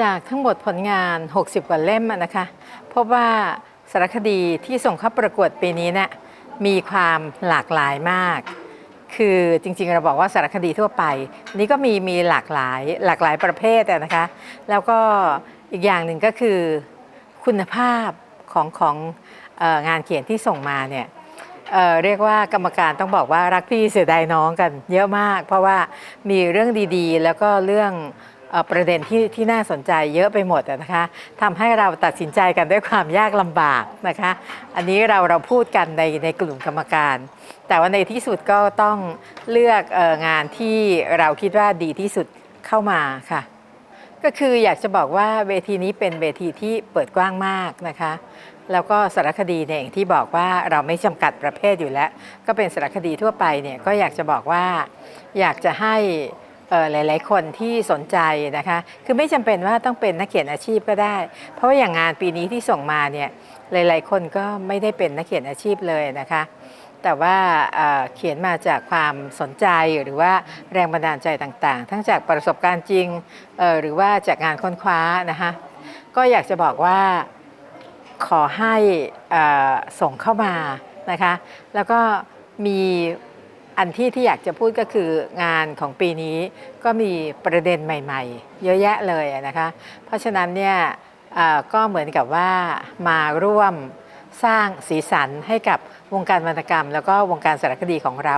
จากทั้งหมดผลงาน 60 กว่าเล่มนะคะพบว่าสารคดีที่ส่งเข้าประกวดปีนี้เนี่ยมีความหลากหลายมาก คือจริงๆเราบอกว่าสารคดีทั่วไป นี้ก็มีมีหลากหลายหลากหลายประเภทนะคะ แล้วก็อีกอย่างหนึ่งก็คือคุณภาพของของงานเขียนที่ส่งมาเนี่ยเเรียกว่ากรรมการต้องบอกว่ารักพี่เสียดายน้องกันเยอะมาก เพราะว่ามีเรื่องดีๆ แล้วก็เรื่อง ประเด็นที่ที่น่าสนใจเยอะไปหมดนะคะทำให้เราตัดสินใจกันด้วยความยากลำบากนะคะ อันนี้เราเราพูดกันในในกลุ่มกรรมการ แต่ว่าในที่สุดก็ต้องเลือกอองานที่เราคิดว่าดีที่สุดเข้ามาค่ะ ก็คืออยากจะบอกว่าเวทีนี้เป็นเวทีที่เปิดกว้างมากนะคะแล้วก็สารคดีเนี่ยอย่างที่บอกว่าเราไม่จำกัดประเภทอยู่แล้ว ก็เป็นสารคดีทั่วไปเนี่ยก็อยากจะบอกว่าอยากจะให้ หลาย ๆ คนที่สนใจนะคะ คือไม่จำเป็นว่าต้องเป็นนักเขียนอาชีพก็ได้ เพราะว่าอย่างงานปีนี้ที่ส่งมาเนี่ยหลาย ๆ คนก็ไม่ได้เป็นนักเขียนอาชีพเลยนะคะ แต่ว่าเเขียนมาจากความสนใจหรือว่าแรงบันดาลใจต่าง ๆ ทั้งจากประสบการณ์จริงหรือว่าจากงานค้นคว้านะคะ ก็อยากจะบอกว่าขอให้เอ่อส่งเข้ามานะคะ แล้วก็มี อันที่ที่อยากจะพูดก็คืองานของปีนี้ก็มีประเด็นใหม่ๆ เยอะแยะเลยนะคะ เพราะฉะนั้นเนี่ยก็เหมือนกับว่ามาร่วมสร้างสีสันให้กับวงการวรรณกรรม แล้วก็วงการสารคดีของเรา